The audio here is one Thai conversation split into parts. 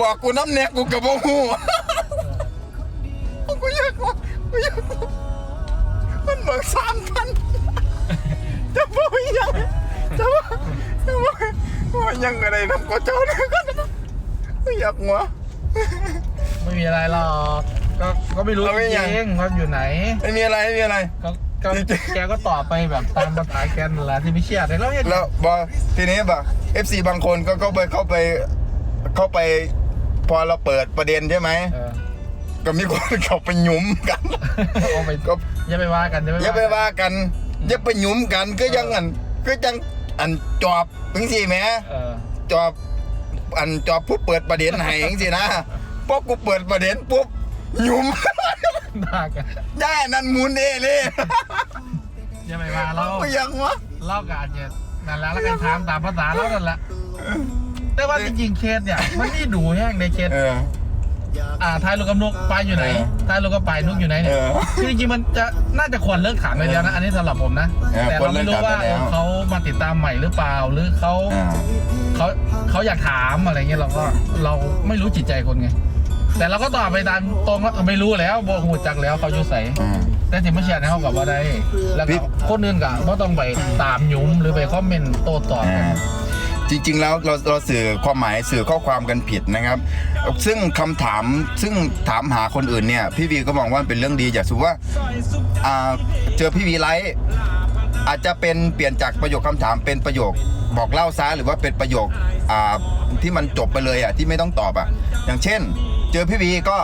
บอกกูน้ำแนกกูกับโมหูกูอยากว่ากูอยากว่ามันเบิกสามพันจะบอกยังจะบอกจะบอกว่ายังอะไรน้ำกเจ้าเนี่ยก็กูอยากหัวไม่มีอะไรหรอก ก็ก็ไม่รู้เอาไม่จยังริงๆว่าอยู่ไหน ไม่มีอะไรไม่มีอะไรก็ก็จริงๆแกก็ตอบไปแบบตามภาษาแกนั่นแหละที่ไม่เชื่อแต่แล้วเนี่ยแล้วบอทีนี้บ่เอฟซีบางคนก็ก็ไปเข้าไปเข้าไป พอเราเปิดประเด็นใช่ไหมเออก็มีคนเข้าไปหยุมกันเอาไปก็อย่าไปว่ากันอย่าไปอย่าไปว่ากันอย่าไปหยุมกันก็ยังอันก็ยังอันจอบถึงสิแหม่เออจอบอันจอบผู้เปิดประเด็นให้จังสินะพอกูเปิดประเด็นปุ๊บหยุมด่ากันได้นั่นหมุนเอเลยอย่าไปว่าเราก็ยังวะเล่ากันเนี่ยนั่นแหละแล้วกันถามตามภาษาเรานั่นแหละ แต่ว่าจริงๆเคสเนี่ย มันนี่ดูแห้งในเคสเออ อ่าทายลูกกับนกไปอยู่ไหนเออทายลูกกับไปนุกอยู่ไหนเนี่ยเออคือจริงๆมันจะน่าจะควรเลิกถามไปแล้วนะอันนี้สำหรับผมนะ เออแต่ควรเราเลิไม่กรู้ถามว่าไปแล้ว เขามาติดตามใหม่หรือเปล่าหรือเขาอ่าเขาเขาอยากถามอะไรเงี้ยเราก็เราไม่รู้จิตใจคนไง แต่เราก็ตอบไปตามตรงว่าไม่รู้แล้วบอกหูจักแล้วเขาอยู่ใส่อืมแต่ถึงไม่เชื่อในเขากับว่าได้ แล้วพี่ ก็คนอื่นก็ไม่ต้องไปตามหยุ้มหรือไปคอมเมนต์โต้ตอบกัน อ่า จริง ๆ แล้วเราเราสื่อความหมายสื่อข้อความกันผิดนะครับ ซึ่งคำถามซึ่งถามหาคนอื่นเนี่ยพี่วีก็มองว่าเป็นเรื่องดีอย่างสมมติว่าอ่าเจอพี่วีไลฟ์อาจจะเป็นเปลี่ยนจากประโยคคำถามเป็นประโยคบอกเล่าซะหรือว่าเป็นประโยคอ่าที่มันจบไปเลยอะที่ไม่ต้องตอบอะอย่างเช่น เจอพี่วีก็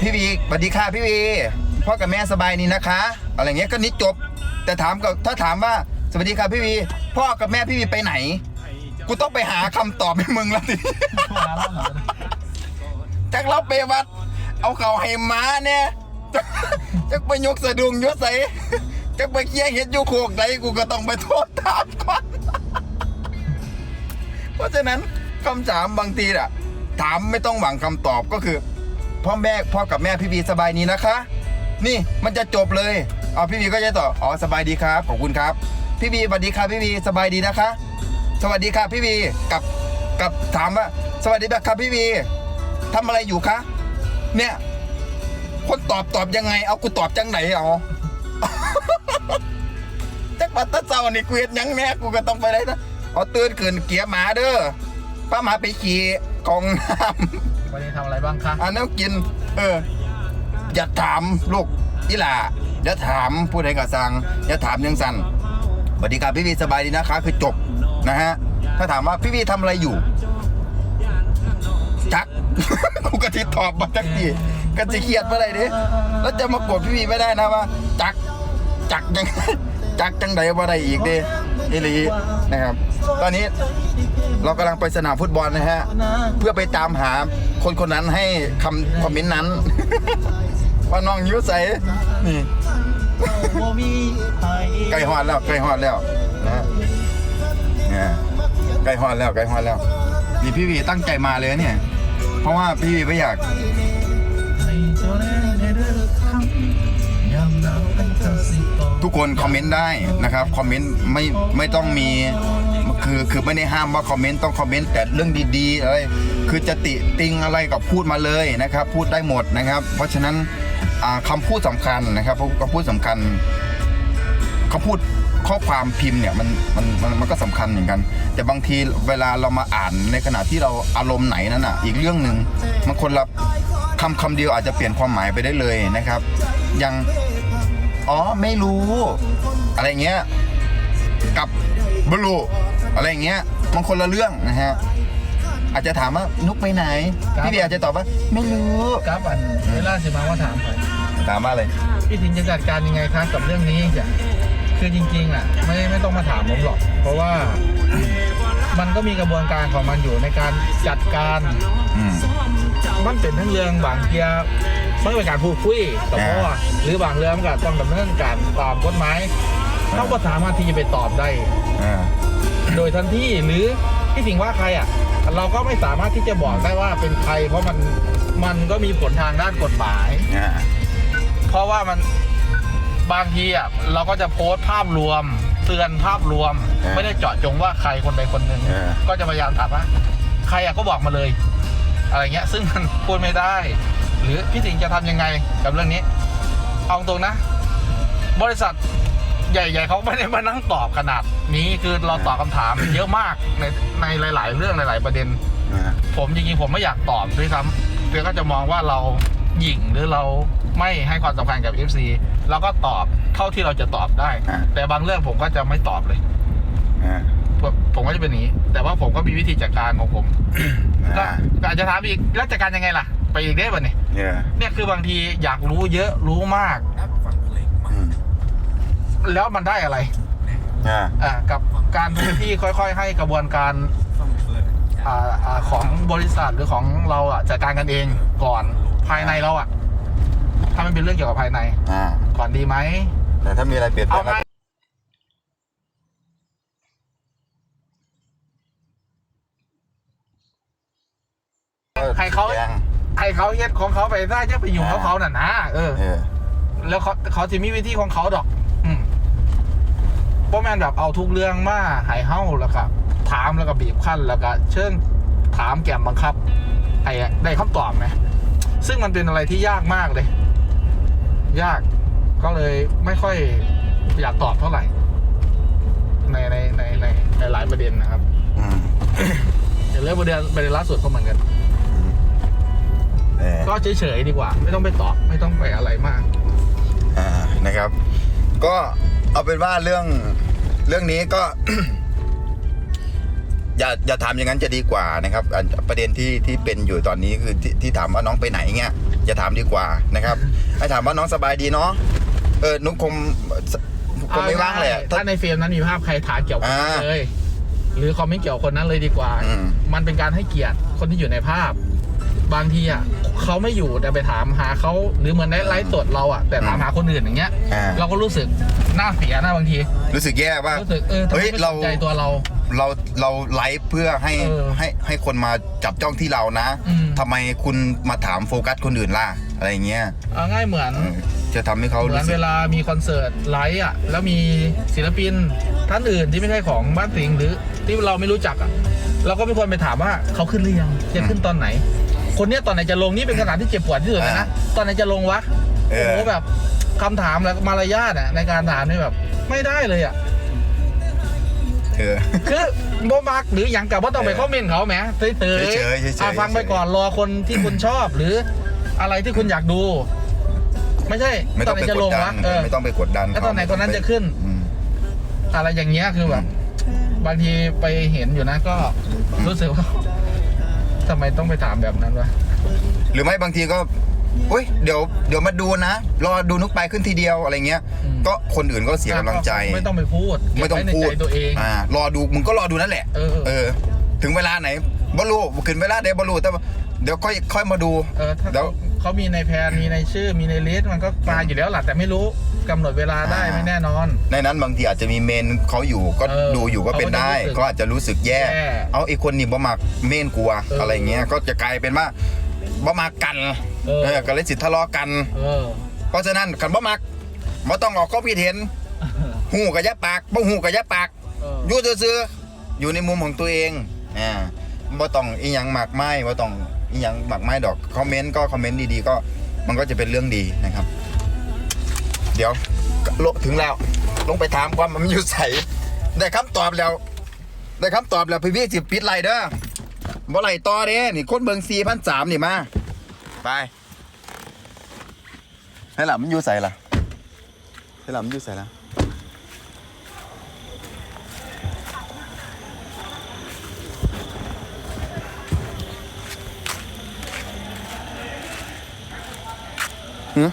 พี่วีสวัสดีค่ะพี่วีพ่อกับแม่สบายดีนะคะ อะไรเงี้ยก็นิดจบ แต่ถามกับถ้าถามว่าสวัสดีค่ะพี่วี พ่อกับแม่พี่วีไปไหน กูต้องไปหาคำตอบให้มึงแล้วทีนี้จากเราไปวัด เอาเขาให้ม้าเนี่ยจะจะไปยกสะดุงยศใส่จะไปเคี่ยเห็ดอยู่โคกใดกูก็ต้องไปโทษถามก่อนเพราะฉะนั้นคำถามบางทีอะถามไม่ต้องหวังคำตอบก็คือ พ่อแม่พ่อกับแม่พี่วีสบายดีนะคะ นี่มันจะจบเลยเอาพี่วีก็จะตอบอ๋อสบายดีครับขอบคุณครับ พี่วีสวัสดีครับพี่วีสบายดีนะคะ สวัสดีครับพี่วีกับกับถามว่า สวัสดีครับพี่วีทำอะไรอยู่คะเนี่ย คนตอบตอบยังไง เอากูตอบจังไหนเอาจักปัตตะเจ้านี่กูเห็นยังแน่กูก็ต้องไปได้นะเอาตื่นขึ้นเกียร์หมาเด้อป้าหมาไปขี่กองน้ำวันนี้ทำอะไรบ้างคะอันนั้นกิน เออ อย่าถามลูกอีหล่าอย่าถามผู้ใดก็สั่งอย่าถามยังสั่นสวัสดีครับพี่วีสบายดีนะคะ คือจบ นะฮะ ถ้าถามว่าพี่วีทำอะไรอยู่ จักกูก็ทิตอบมาจักทีก็จะเครียดเมื่อไหรดิแล้วจะมากดพี่วีไม่ได้นะว่า จัก จักยังจักจังใดว่าใดอีกเด้อีหลีนะครับ ตอนนี้เรากำลังไปสนามฟุตบอลนะฮะ เพื่อไปตามหาคนคนนั้นให้คำคอมเมนต์นั้น ว่าน้องยิ้วใสนี่ใกล้ฮอดแล้วใกล้ฮอดแล้วนะฮะเนี่ย ใกล้ฮอดแล้วใกล้ฮอดแล้วนี่พี่วีตั้งใจมาเลยเนี่ย เพราะว่าพี่วีไม่อยากทุกคนคอมเมนต์ได้นะครับคอมเมนต์ไม่ไม่ต้องมีคือคือไม่ได้ห้ามว่าคอมเมนต์ต้องคอมเมนต์แต่เรื่องดีๆอะไรคือจะติติงอะไรก็พูดมาเลยนะครับ พูดได้หมดนะครับ เพราะฉะนั้นอ่าคำพูดสำคัญนะครับคำพูดสำคัญคำพูด ข้อความพิมพ์เนี่ยมันมันมันมันก็สำคัญเหมือนกัน แต่บางทีเวลาเรามาอ่านในขณะที่เราอารมณ์ไหนนั่นอะอีกเรื่องหนึ่งมันคนละคำคำเดียวอาจจะเปลี่ยนความหมายไปได้เลยนะครับอย่างอ๋อไม่รู้ อะไรเงี้ยกับบลูอะไรเงี้ยมันคนละเรื่องนะฮะอาจจะถามว่านุกไปไหนครับ พี่เบียร์อาจจะตอบว่า ไม่รู้ครับอันเวลาสิมาว่าถามไปถามว่าอะไรพี่ถิงจะจัดการยังไงคะกับเรื่องนี้จ้ะ คือจริงๆอะไม่ไม่ต้องมาถามผมหรอก เพราะว่ามันก็มีกระบวนการของมันอยู่ในการจัดการอืม มันเป็นทั้งเรื่องบางเทียมันก็เป็นการพูดคุยแต่เพราะว่า หรือบางเรื่องมันก็ต้องดำเนินการตามกฎหมายเขาก็สามารถที่จะไปตอบได้ อ่าโดยทันทีหรือที่ถิงว่าใครอะ เราก็ไม่สามารถที่จะบอกได้ว่าเป็นใคร เพราะมันมันก็มีผลทางด้านกฎหมาย อ่าเพราะว่ามัน บางทีอะเราก็จะโพสต์ภาพรวม เตือนภาพรวมไม่ได้เจาะจงว่าใครคนใดคนหนึ่งก็จะพยายามถามว่าใครอะก็บอกมาเลย อะไรเงี้ย ซึ่งมัน พูดไม่ได้ หรือพี่สิงห์จะทำยังไงกับเรื่องนี้ เอาตรงนะ บริษัทใหญ่ ๆเขาไม่ได้มานั่งตอบขนาดนี้คือเราตอบคำถาม เยอะมากในในหลาย ๆ เรื่องหลาย ๆ ประเด็น อ่าผมจริงๆผมไม่อยากตอบด้วยซ้ำเพื่อก็จะมองว่าเรา หยิ่งหรือเราไม่ให้ความสำคัญกับ FC เราก็ตอบเท่าที่เราจะตอบได้ อ่า แต่บางเรื่องผมก็จะไม่ตอบเลย อ่าผมผมก็จะเป็นอย่างนี้ แต่ว่าผมก็มีวิธีจัดการของผมก็อ่าก็อาจจะถามอีกแล้วจัดการยังไงล่ะ ไปอีกได้ป่ะเนี่ยเนี่ยเนี่ยคือบางทีอยากรู้เยอะรู้มาก อืมแล้วมันได้อะไรอ่าอ่ากับการที่ค่อยๆ ให้กระบวนการอ่าอ่าของบริษัทหรือของเราอะจัดการกันเองก่อน ภายในเราอะถ้ามันเป็นเรื่องเกี่ยวกับภายในอ่า ก่อนดีไหม แต่ถ้ามีอะไรเปลี่ยนแปลเอางไงก็ให้เขา แจ้งให้เขาเฮ็ดของเขาไปได้จะไปอยู่งเขาเขาน่ะนะเออ เออ แล้วเขาเขาจะมีวิธีของเขาดอก อืมเพราะแมนแบบเอาทุกเรื่องมาใหายเฮ้าแล้วก็ถามแล้วก็บีบขั้นแล้วก็เชิญถามแกมบังคับ ให้ได้คำตอบไหม ซึ่งมันเป็นอะไรที่ยากมากเลย ยากก็เลยไม่ค่อยอยากตอบเท่าไหร่ ในในในในในหลายประเด็นนะครับอืมอย่างเรื่องประเด็นประเด็นล่าสุดก็เหมือนกันเออก็เฉยๆดีกว่า ไม่ต้องไปตอบไม่ต้องไปอะไรมาก อ่านะครับ ก็เอาเป็นว่าเรื่องเรื่องนี้ก็ อย่าอย่าถามอย่างนั้นจะดีกว่านะครับอันประเด็นที่ที่เป็นอยู่ตอนนี้คือที่ที่ถามว่าน้องไปไหนเงี้ยอย่าถามดีกว่านะครับให้ถามว่าน้องสบายดีเนาะเออนุกคงคงไม่ว่างเลยอะถ้าในเฟรมนั้นมีภาพใครถามเกี่ยวกับคนนั้นอ่าเลยหรือคอมเมนต์เกี่ยวกับคนนั้นเลยดีกว่าอืมมันเป็นการให้เกียรติคนที่อยู่ในภาพ บางทีอะเขาไม่อยู่แต่ไปถามหาเขาหรือเหมือนในไลฟ์สดเราอะแต่ถามหาคนอื่นอย่างเงี้ยอ่าเราก็รู้สึกหน้าเสียนะบางที รู้สึกแย่ว่ารู้สึกเออทำไมเฮ้ยไม่เราสนใจตัวเรา เราเราไลฟ์เพื่อให้เออให้ให้คนมาจับจ้องที่เรานะอืม ทำไมคุณมาถามโฟกัสคนอื่นล่ะ อะไรอย่างเงี้ยเอาง่ายเหมือน เออจะทำให้เขาเหมืรู้อนสึก เวลามีคอนเสิร์ตไลฟ์อะ แล้วมีศิลปินท่านอื่นที่ไม่ใช่ของบ้านสิงห์หรือที่เราไม่รู้จักอะ เราก็ไม่ควรไปถามว่าเขาขึ้นหรือยังจะขึ้นตอนไหน คนเนี้ยตอนไหนจะลงนี่เป็นขนาดที่เจ็บปวดที่สุดเลยนะตอนไหนจะลงวะเอโอ้อ โหแบบคำถามและมารยาทอะในการถามนี่แบบ ไม่ได้เลยอะ เออ คือโบมักหรืออย่างกับว่าต้องไปเออคอมเมนต์เขาแหมเฉยๆเฉยๆเฉยๆ อะฟังไปก่อนรอคนที่คุณชอบหรืออะไรที่คุณอยากดู ไม่ใช่ไม่ตต้ออนงไหนไปจะกลดงดัวะนเออ ไม่ต้องไปกดดันแล้วตอนไหนคนนั้นจะขึ้น อืม อะไรอย่างเงี้ยคือแบบบางทีไปเห็นอยู่นะก็รู้สึกว่าทำไมต้องไปถามแบบนั้นวะ หรือไม่บางทีก็ อุ้ยเดี๋ยวเดี๋ยวมาดูนะ รอดูนุกไปขึ้นทีเดียวอะไรเงี้ยก็คนอื่นก็เสียกำลังใจ ไม่ต้องไปพูดไม่ต้องเก็บพูว้ดในใจตัวเอง อ่ารอดูมึงก็รอดูนั่นแหละ เออ เออ ถึงเวลาไหนบอลูขึ้นเวลาเดบอลูแต่ว่าเดี๋ยวค่อยค่อยมาดู เออถ้าเดี๋ยวเขาเขามีในแพนมีในชื่อมีในลิสต์มันก็มาอยู่แล้วแหละแต่ไม่รู้กำหนดเวลาได้อ่าไม่แน่นอน ในนั้นบางทีอาจจะมีเมนเขาอยู่ก็เออดูอยู่ก็เป็นได้เขาก็จะรู้สึกก็อาจจะรู้สึกแย่ แย่ เอาไอ้คนนี่บ่มักเมนกลัวเอออ อะไรเงี้ยก็จะกลายเป็นว่า บ่มักกันเออ เออก็เลยสิทะเลาะกัน เออ เพราะฉะนั้นคันบ่มักบ่ต้องออกความคิดเห็นหูกับยะปากบ่หูกับยะปากเอออยู่ซื่อๆอยู่ในมุมของตัวเองอ่าบ่ต้องอีหยังมากมายบ่ต้องอีหยังมากมายดอกคอมเมนต์ก็คอมเมนต์ดีๆก็มันก็จะเป็นเรื่องดีนะครับ เดี๋ยวลงถึงแล้ว ลงไปถามความมันอยู่ใสได้คำตอบแล้ว ได้คำตอบแล้วพี่พี่สิปิดไลน์เด้อ บ่ไลน์ต่อเด้นี่คนเบิ่ง4,300นี่มา ไปให้หล่ะมันอยู่ใสล่ะให้หล่ะมันอยู่ใสล่ะหือ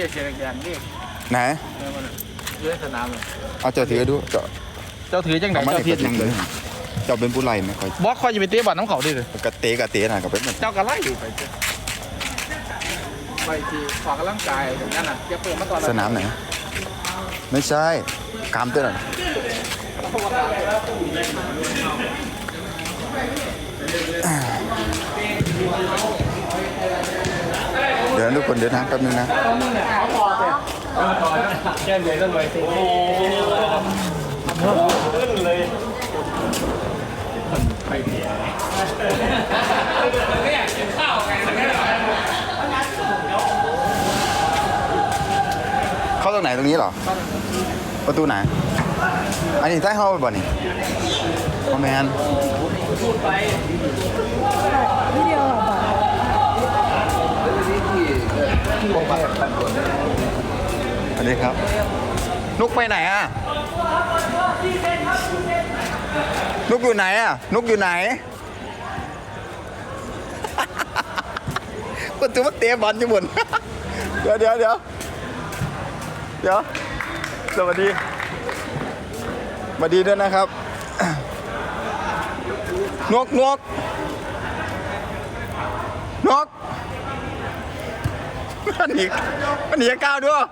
อันเดียวเชียร์แดงนี่ไหนเลื่อนสนามเลยเอาเจ้าถือดูเจ้าเจ้าถือจังไหนเอามาเจ้าให้ทิกศดยังเลยเจ้าเป็นผู้ไล่ไม่ค่อยบอสคอยจะไปเตะบอลน้ำเขาดิเลยกระเตะกระเตะน่ะก็เป็นแบบเจ้ากระไล่อยู่ไปเจ้าไปทีขอกำลังกายอย่างนั้นอะจะเปิดมาก่อนสนามไหนไม่ใช่กามตัวน่ะเดี๋ยวนะทุกคนเดี๋ยวนะแป๊บนึงนะเขาพอเสร็จแก้มใหญ่ต้องเลยโอ้โหขึ้นเลยเข้าตรงไหนตรงนี้เหรอ ประตูไหน อันนี้ใต้ห้องไปบ่นี่คอมแมนวิดีโอเหรอบอก สวัสดีครับ นุกไปไหนอะ นุกอยู่ไหนอะ นุกอยู่ไหนประตูมันเตะบอลอยู่บนเดี๋ยวเดี๋ยวเดี๋ยวเดี๋ยวสวัสดีสวัสดีด้วยนะครับ นกนกนก มันหนีมันหนีก้าวด้วย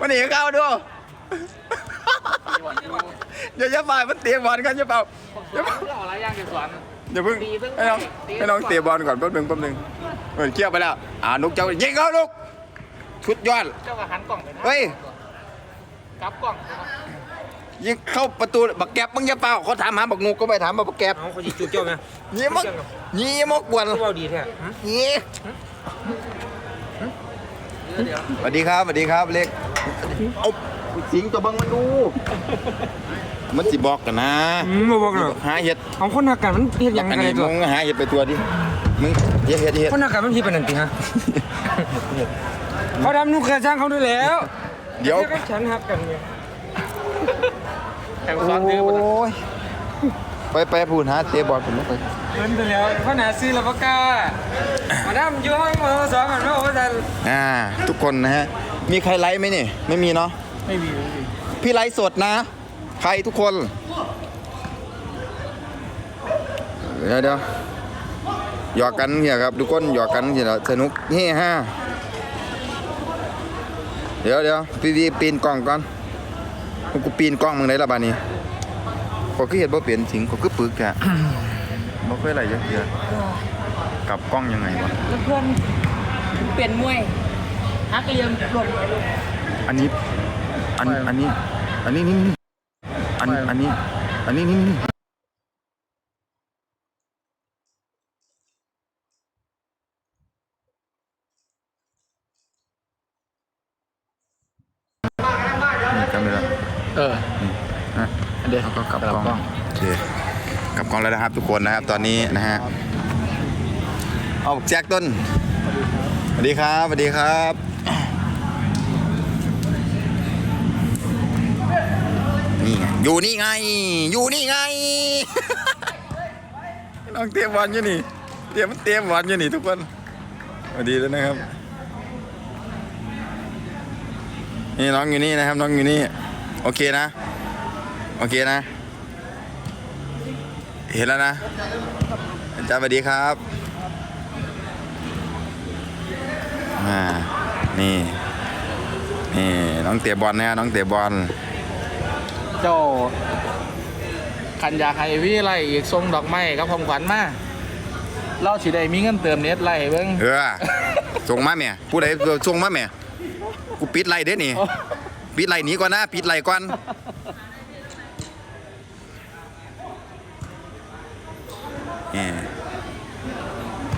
มันหนีก้าวด้วยอย่าอย่าไปมันเตะบอลกันอย่าเปล่าอย่าเปล่าเอาอะไรย่างเก็บสวนอย่าเพิ่งให้น้องให้น้องเตะบอลก่อนแป๊บหนึงแป๊บหนึงเออเกี่ยวไปแล้วอ่านุกเจ้ายิงเขานุกชุดยอดเจ้าก็หันกล่องไปนะเฮ้ยกลับกล่องยิงเข้าประตูบักแก๊บมึงอย่าเปล่าเขาถามหาบักนุกก็ไปถามมาบักแก๊บเอาเขาจีจุดเจ้าไหมยี่มกยี่มกกวนเขาดีแท้ยี่ สวัสดีครับสวัสดีครับเล็กเอาสิงตัวบังมันดู มันสิบอกกันนะอืมมาบอกหรอกหาเห็ดเอาคนหักกันมันเฮ็ดยังไงอันกันเลนี้ยตัวมึงหาเห็ดไปตัวดิมึงเห็ดเห็ดเห็ดคนหักกันมันพี่เป็นนันติฮะเขาทำนุ่งเคยจ้างเขาด้วยแล้วเดี๋ยวก็ฉันหักกันไงแข่งสวนถือหมดโอ้ย ไปไปพูดหาเตะบอลผมไม่ไปเงินไปแล้วเขาหนาซื้อแล้วปากกามาดามอยู่ห้องมือสองกันว่าว่าจะอ่า ทุกคนนะฮะ มีใครไลฟ์ไหมนี่ ไม่มีเนาะ ไม่มีพี่ไลฟ์สดนะ ใครทุกคน เดี๋ยวเดี๋ยวหยอกกันเหียครับ ทุกคนหยอกกันเหียแล้วสนุกเฮ้ฮ่าเดี๋ยวเดี๋ยวพี่วีปีนกล้องก่อนกูปีนกล้องมึงได้ละบาดนี้ ก็คือเห็นบ่เปลี่ยนสิงก็คือปึกแกบ่เคยไหลจักเทื่อกลับกล้องยังไงวะแล้วเพื่อนเปลี่ยนมวยฮักเหลี่ยมหลบอันนี้ อันอันนี้ อันนี้นี่นี่อันอันนี้ อันนี้นี่นี่นี่กล้องเลยละ เออ นะ อันเดียว แล้วก็กลับ กลับ กล้อง กล้อง โอเคกลับกล้องแล้วนะครับ ทุกคนนะครับตอนนี้นะฮะเอาแจ็คต้นสวัสดีครับสวัสดีครับนี่ไงอยู่นี่ไง อยู่นี่ไง น้องเตรียมบอลอยู่นี่ เตรียมเตรียมบอลอยู่นี่ทุกคนสวัสดีแล้วนะครับ นี่น้องอยู่นี่นะครับ น้องอยู่นี่ โอเคนะ โอเคนะ เห็นแล้วนะ อาจารย์สวัสดีครับอ่านี่ นี่น้องเตะบอลนะน้องเตะบอล เจ้าขันอยากให้วิไลอีกทรงดอกไม้กับของขวัญมาเราสิได้มีเงินเติมเน็ตไล่เบิ่งเออส่งมาแม่ผู้ใดส่งมาแม่กูปิดไล่เด้นี่ ปิดไล่หนีก่อนนะ ปิดไล่ก่อนนี่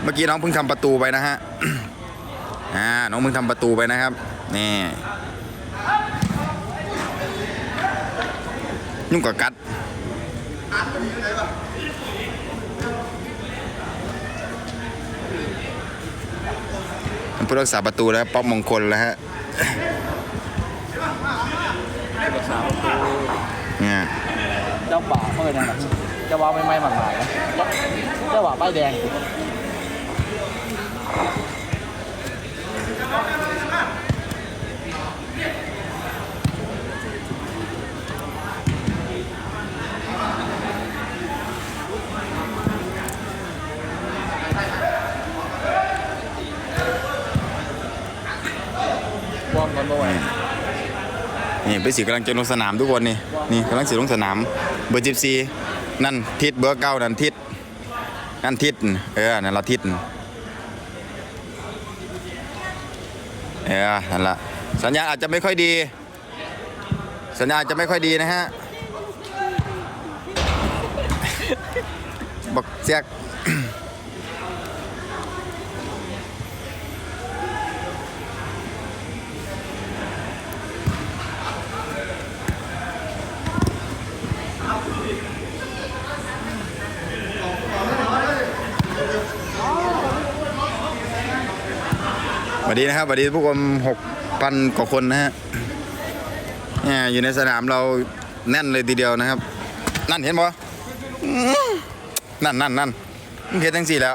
เมื่อกี้น้องเพิ่งทำประตูไปนะฮะ อ่า น้องเพิ่งทำประตูไปนะครับ นี่ยุ่งกับกัดผู้รักษาประตูแล้วป๊อปมงคลแล้วฮะเนี่ยเจ้าบ่าวเขาเป็นยังไงเจ้าบ่าวไม่ไม่หมันหลายนะเจ้าบ่าวป้ายแดง วอร์มก่อนด้วนี่ไปสิกำลังจะลงสนามทุกคนนี่นี่กำลังสิลงสนาม เบอร์จิบซีนั่นทิศเบอร์เก้านั่นทิศนั่นทิศเออนั่นละทิศ เออนั่นละสัญญาณอาจจะไม่ค่อยดี สัญญาณอาจจะไม่ค่อยดีนะฮะบักเสียก นะครับสวัสดีผู้ชมหกพันกว่าคนนะฮะเนี่ยอยู่ในสนามเราแน่นเลยทีเดียวนะครับ นั่นเห็นปะนั่นนั่นนั่นเห็นทั้งสี่แล้ว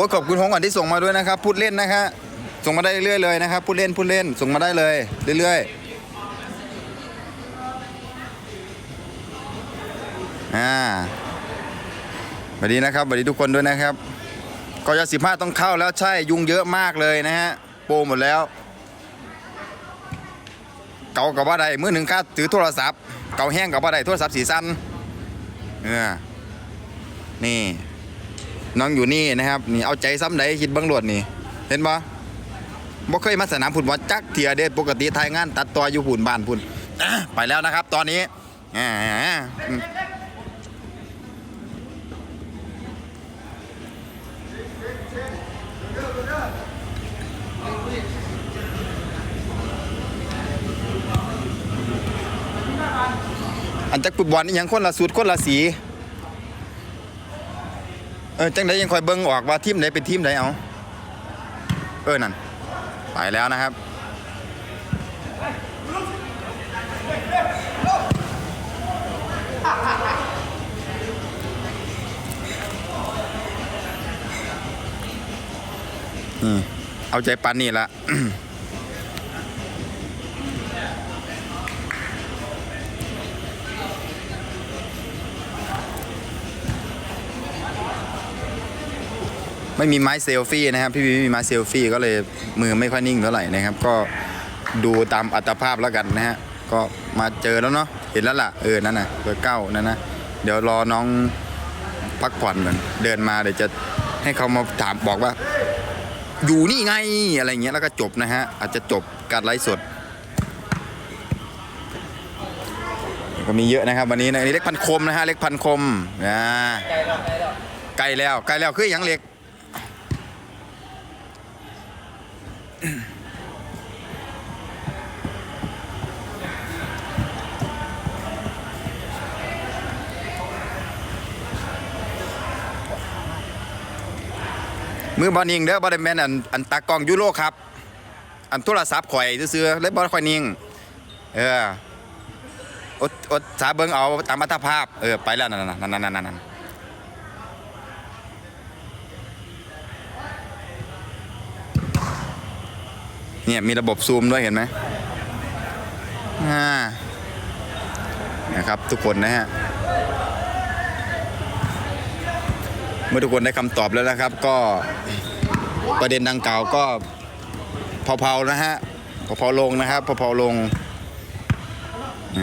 อ้ยขอบคุณฮงก่อนที่ส่งมาด้วยนะครับ พูดเล่นนะฮะส่งมาได้เรื่อยๆเลยนะครับพูดเล่นพูดเล่นส่งมาได้เลยเรื่อยๆอ่าสวัสดีนะครับสวัสดีทุกคนด้วยนะครับกอยสิบห้าต้องเข้าแล้วใช่ยุงเยอะมากเลยนะฮะโปรหมดแล้ว เก่ากับว่าใดมือหนึ่งค่าถือโทรศัพท์ เก่าแห้งกับว่าใดโทรศัพท์สีสั้นเออนี่ น้องอยู่นี่นะครับนี่เอาใจซ้ำใดคิดบังหลวดนี่ เห็นปะบ่เคยมาสนามผุนวัดจักเทียเด็ดปกติทายงาน ตัดตัวอยู่ผุนบ้านผุนอะไปแล้วนะครับ ตอนนี้อันจักฟุตบอลนี่ยังคนละสูตรคนละสี ออจังไดยังคอยเบิ่งออกว่าทีมไหนเป็นทีมไหนเอา เออนั่นไปแล้วนะครับนี่เอาใจปันนี่ละ ไม่มีไม้เซลฟี่นะครับพี่บีไม่มีไม้เซลฟี่ก็เลยมือไม่ค่อยนิ่งเท่าไหร่นะครับ ก็ดูตามอัตภาพแล้วกันนะฮะก็มาเจอแล้วเนาะเห็นแล้วล่ะเออนั่นน่ะเบอร์เก้านั่นนะเดี๋ยวรอน้องพักผ่อนก่อนเดินมาเดี๋ยวจะให้เขามาถามบอกว่า อยู่นี่ไงอะไรเงี้ยแล้วก็จบนะฮะอาจจะจบการไลฟ์สดก็มีเยอะนะครับ วันนี้นะอันนี้เล็กพันคมนะฮะเล็กพันคมอ่าใกล้แล้วใกล้แล้วคืออย่างเล็ก มือบอลนิงเด้อบอลแมนอันอันตากล้องยูโรครับ อันโทรศัพท์ข่อยซื้อเลยบอลข่อยนิงเอออดอดสาเบิงเอาตามอัตภาพ เออไปแล้วนั่นนั่นนั่นนั่นนั่นเนี่ยมีระบบซูมด้วยเห็นไหมอ่านะครับทุกคนนะฮะ เมื่อทุกคนได้คำตอบแล้วนะครับ ก็ประเด็นดังกล่าวก็เผาๆนะฮะเผาๆลงนะครับเผาๆลงเ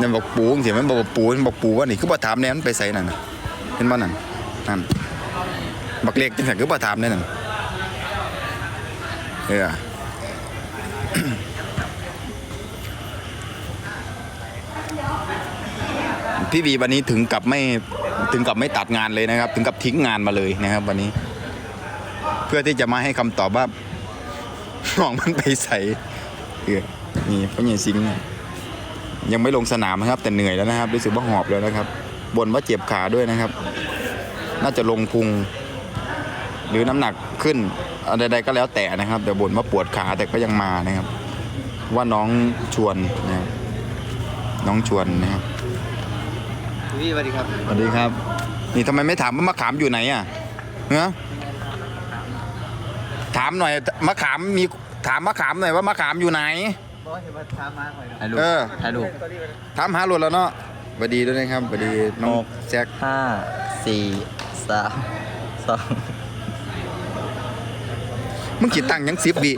นี่ยบอกปูเสียมันบอกปูมันบอกปูว่านี่คือบ่ถามแนมันไปใส่นั่นเห็นบ่นั่นนั่นบักเล็กจังซั่นคือบ่ถามแน่นั่นเออ พี่บีวันนี้ถึงกับไม่ถึงกับไม่ตัดงานเลยนะครับ ถึงกับทิ้งงานมาเลยนะครับ วันนี้ เพื่อที่จะมาให้คำตอบว่าน้องมันไปใส่เออนี่พ่อใหญ่สิงยังไม่ลงสนามนะครับ แต่เหนื่อยแล้วนะครับรู้สึกว่าหอบแล้วนะครับบนว่าเจ็บขาด้วยนะครับ น่าจะลงพุง หรือน้ำหนักขึ้นอะไรใดก็แล้วแต่นะครับแต่บ่นว่าปวดขาแต่ก็ยังมานะครับ ว่าน้องชวนนะครับน้องชวนนะครับ พี่สวัสดีครับสวัสดีครับ นี่ทำไมไม่ถามว่ามะขามอยู่ไหนอะเนอะถามหน่อยมะขามมีถามมะขามหน่อยว่ามะขามอยู่ไหนบอสเห็นว่าท้ามาหน่อยถ่ายรูปเออถ่ายรูปถามหาหลุดแล้วเนาะสวัสดีด้วยนะครับสวัสดีน้องแจ็คห้าสี่สามสองมึงคิดตั้งหยังสิบวิ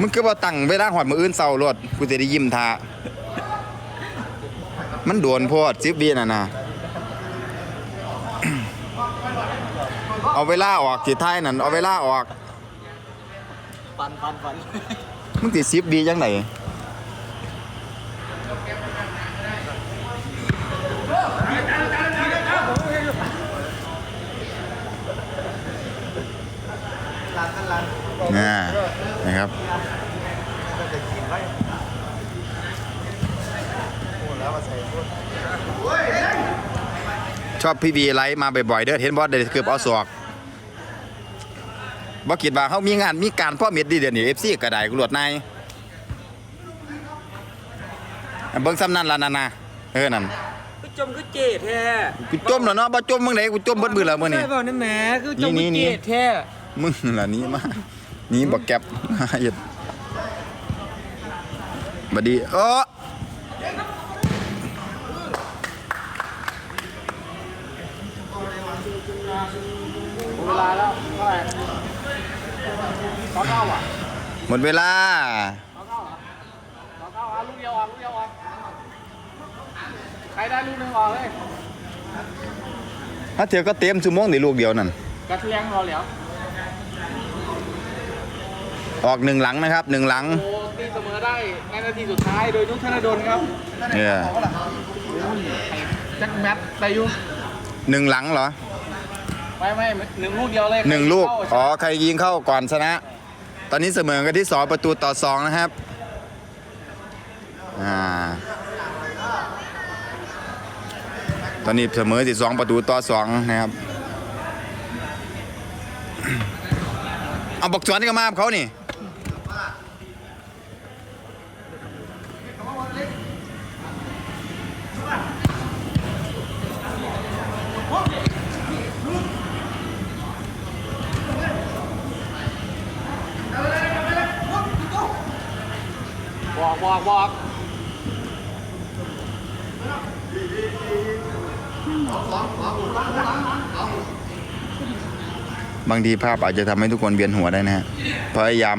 มึงก็บ่ตั้งเวลาหอดมืออื่นเศร้ารถกูจะได้ยิ้มทา มันโดนโพดสิบวิน่ะนะเอาเวลาออกสิท้ายนั่นเอาเวลาออกฟันฟันฟันมึงติสิบวิจังไหนน่านะครับ อบพี่วีไลฟ์มาบ่อยๆเด้อเห็นบอสเดี๋ยวเกือบเอาศอกบ่คิดว่าเขามีงานมีการพ่อเม็ดดีเดี๋ยวนี้เอฟซีกระไดกูหลวดนายเบิ่งซ้ำนั่นล่ะนั่นนะเออนั่นคือจมคือเจ็ดแท้กูจมแล้วเนาะบ่จมมึงไหนกูจมเบิดมือแล้วมื้อนี้ใช่เปล่านั่นแหมคือจมนี่คือนี่เจ็ดแท้มึงล่ะหนี้มาหนี้บ่แก็บเฮ็ดบัดดีเออ เวลาแล้วเท่าไหร่สองเก้าอะหมดเวลาสองเก้าเหรอสองเก้าอะลูกเดียวออกลูกเดียวออกใครได้ลูกหนึ่งออกเลยถ้าเธอก็เต็มชั่วโมงนี่ลูกเดียวนั่นกระเทียงรอเหลียวออกหนึ่งหลังนะครับหนึ่งหลังโอ้ตีเสมอได้ในนาทีสุดท้ายโดยนุกธนดลครับเนี่ยแจ็คแมทได้อยุหนึ่งหลังเหรอ ไม่ไม่หนึ่งลูกเดียวเลยหนึ่งลูกเข้าอ๋อ ใครยิงเข้าก่อนชนะ ตอนนี้เสมอกันที่สองประตูต่อสองนะครับ อ่า ตอนนี้เสมอที่สองประตูต่อสองนะครับ เอาบอกสวนก็มากับเขานี่ บอกบอกบางทีภาพอาจจะทำให้ทุกคนเวียนหัวได้นะฮะพยายาม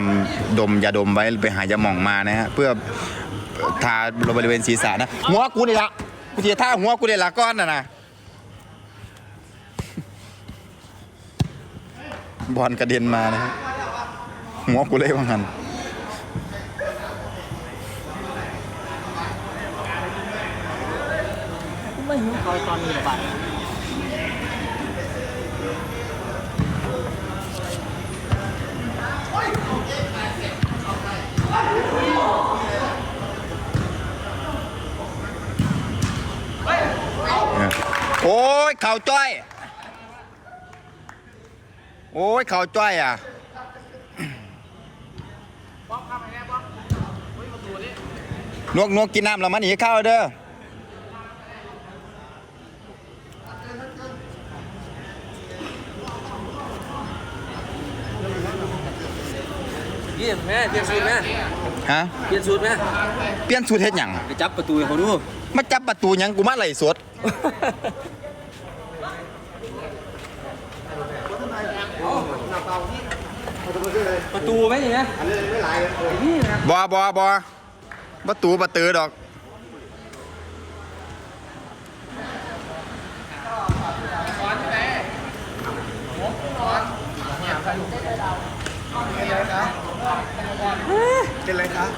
ดมยาดมไว้ไปหายาหม่องมานะฮะเพื่อทาบริเวณศีรษะนะหัวกูนี่ละกูจะท่าหัวกูนี่ละก้อนน่ะนะบอลกระเด็นมานะฮะหัวกูเลยว่างั้น ไม่หิวคอยตอนนี้หรอบัดโอ้ยเข่าจ้อย โอ้ยเข่าจ้อยอะบอกทำไมแน่บอกเฮ้ยประตูนี้นวกนวกกินน้ำแล้วมันหนีเข้าเด้อ เยี่ยมแม่เปลี่ยนสูตรแม่ฮะเปลี่ยนสูตรแม่เปลี่ยนสูตรเฮ็ดหยังไปจับประตูให้เขาดูมาจับประตูหยังกูมาไหลสดประตูไหมอย่างเงี้ยนี่นะบอบอบอประตูประตือดอก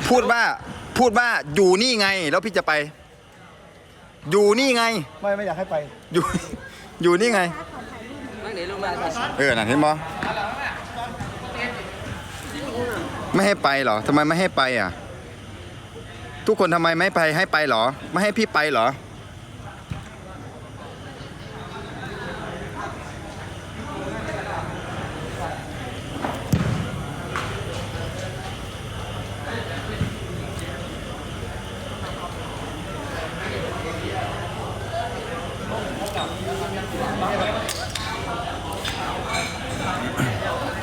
พูดว่าพูดว่าอยู่นี่ไง แล้วพี่จะไป อยู่นี่ไง ไม่ไม่อยากให้ไป อยู่ อยู่นี่ไง นั่งไหนลงมาเออน่ะเห็นบ่ไม่ให้ไปเหรอทำไมไม่ให้ไปอะ ทุกคนทำไมไม่ไปให้ไปเหรอ ไม่ให้พี่ไปเหรอ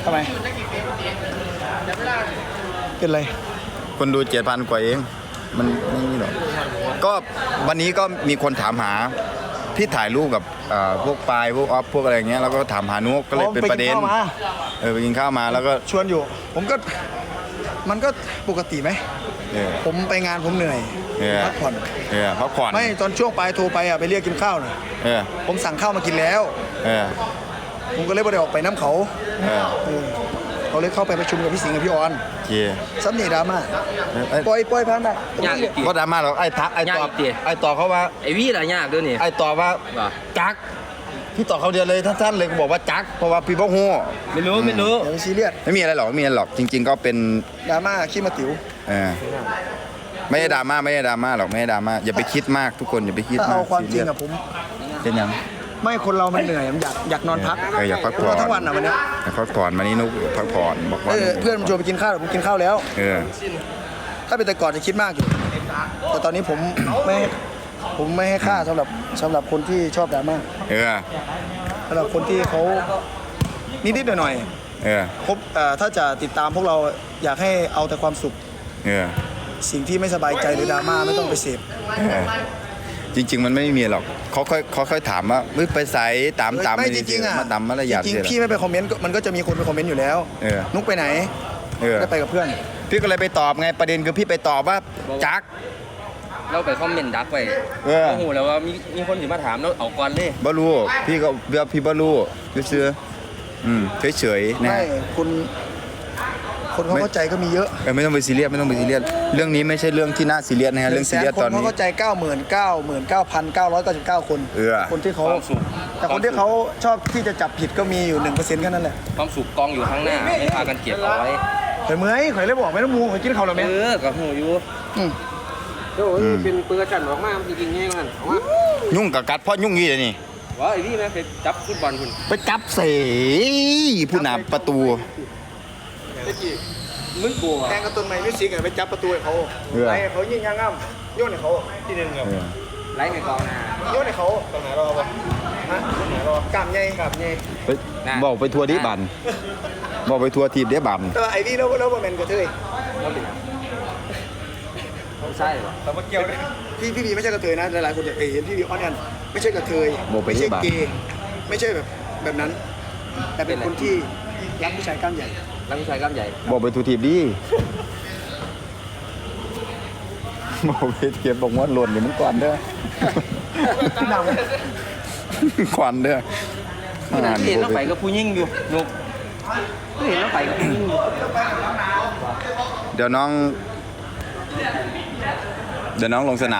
ทำไมเป็นไร คนดูเจ็ดพันกว่าเอง มันไม่นี่หรอกก็วันนี้ก็มีคนถามหาพี่ถ่ายรูปกับอ่าพวกปลายพวกออฟพวกอะไรอย่างเงี้ยแล้วก็ถามหานุกก็เลยเป็นประเด็นอ๋อไปกินข้าวมา เออไปกินข้าวมาแล้วก็ชวนอยู่ ผมก็ มันก็ปกติไหม เออ ผมไปงานผมเหนื่อยเออพักผ่อน เออพักผ่อนไม่ตอนช่วงปลายโทรไปอะไปเรียกกินข้าวน่ะเออผมสั่งข้าวมากินแล้ว เออผมก็เลยไม่ได้ออกไปน้ำเขา เออเออเขาเลยเข้าไปประชุมกับพี่สิงห์กับพี่ออนโอเคซับนี่ดราม่าเอ้ยปล่อยปล่อยผ่านไปยากอีกที ก็ดราม่าหรอกไอ้ทักไอ้ตอบยากอีกดิไอ้ตอบเขาว่า ไอวี่ละยากด้วยนี่ไอ้ตอบว่าว่าจักพี่ตอบเขาเดียวเลยท่านๆเลยก็บอกว่าจักเพราะว่าพี่บ่ฮู้ไม่รู้ไม่รู้ อย่าไปซีเรียสไม่มีอะไรหรอกไม่มีอะไรหรอกจริง ๆ ก็เป็นดราม่าขี้มาติ๋วเออไม่ได้ดราม่าไม่ได้ดราม่าหรอกไม่ได้ดราม่าอย่าไปคิดมากทุกคนอย่าไปคิดากถ้ามเอาความจริงซีเยอะสผมเป็นยัง ไม่คนเรามันเหนื่อยมันอยากอยากนอนพักเอออยากพักผ่อนเราทั้งวันอะวันเนี้ยอยากพักผ่อนวันนี้นุกพักผ่อนบอกเอว่าอเพื่อนมันชวนไปกินข้าวผมกินข้าวแล้ว เออถ้าเป็นแต่ก่อนจะคิดมากอยู่ แต่ตอนนี้ผม ไม่ให้ผมไม่ให้ค่าสำหรับสำหรับคนที่ชอบดราม่าเออสำหรับคนที่เขานิดๆหน่อยเออๆครบเอ่อถ้าจะติดตามพวกเราอยากให้เอาแต่ความสุข เออสิ่งที่ไม่สบายใจหรือดราม่าไม่ต้องไปเสพ เออ จริง ๆ มันไม่มีหรอกเขาค่อยเขาค่อยถามว่าเฮ้ยไปใส่ตามตามไม่จริงๆอะมาตามมารยาทจริงเสียๆพี่ไม่ไปคอมเมนต์ก็มันก็จะมีคนไปคอมเมนต์อยู่แล้วเออนุกไปไหนเออได้ไปกับเพื่อน พี่ก็เลยไปตอบไงประเด็นคือพี่ไปตอบว่าจักเราไปคอมเมนต์ดักไปเออโอ้โหแล้วว่ามีมีคนสิมาถามเราเอาก่อนเลยบ่รู้พี่ก็เบียพี่บ่รู้ซื้อๆอืมเฉยๆนะไม่คุณ คนเขาไม่เข้าใจก็มีเยอะเออไม่ต้องไปซีเรียสไม่ต้องไปซีเรียสเรื่องนี้ไม่ใช่เรื่องที่น่าซีเรียสนะฮะเรื่องซีเรียสคตอนนเขานี้เข้าใจ9 9 9 9 9 9 9 คน เออคนที่เขาความสุขแต่คนที่เขาชอบที่จะจับผิดก็มีอยู่1%แค่นั้นแหละความสุขกองอยู่ข้างหน้าไม่พากันเก็บเอาไว้เฮ้ยเมื่อยข่อยเลยบอกไม่ต้องมูข่อยกินข้าวแล้วไหมเออกับหูอยู่โอ้ยเป็นเปลือกกันออกมาจริงๆไงมันออกมายุ่งกับกัดเพ่อยุ่งยี่เลยนี่ว่าไอวี่แม่เคยจับฟุตบอลคุณไปจับเสผู้นำประตู มึงกลัวแทงกระตุนใหม่มิวสิกอะไปจับประตูให้เขาเออไอ้เขายิงยางง่ำโยนให้เขาที่หนึ่งครับเออไล่ในกองนาโยนให้เขาตรงไหนรอปะฮะตรงไหนรอกามใหญ่กามใหญ่ไปบอกไปทัวร์ดิบันบอกไปทัวร์ทีมดิบันแต่ว่าไอ้นี่เราเราบ่แม่นกระเทยเขาใช่ปะแต่ว่าเกี่ยวพี่พี่บีไม่ใช่กระเทยนะหลายๆคนจะเห็นพี่บีออนแอนไม่ใช่กระเทยบอกไปไม่ดิใช่บันเกย์ไม่ใช่แบบแบบนั้น แต่เป็นคนที่รักผู้ชายกล้ามใหญ่ รักผู้ชายกล้ามใหญ่บอกไปทัวร์ทีมดิบอกไปเทียบบอกว่าหล่นเดี๋ยวมันก่อนเด้อพี่นำก่อนเด้อเมื่อนั้นเห็นเราไปกับผู้ยิ่งอยู่นุกเห็นเราไปกับผู้ยิ่งอยู่เดี๋ยวน้อง เดี๋ยวน้องลงสนาม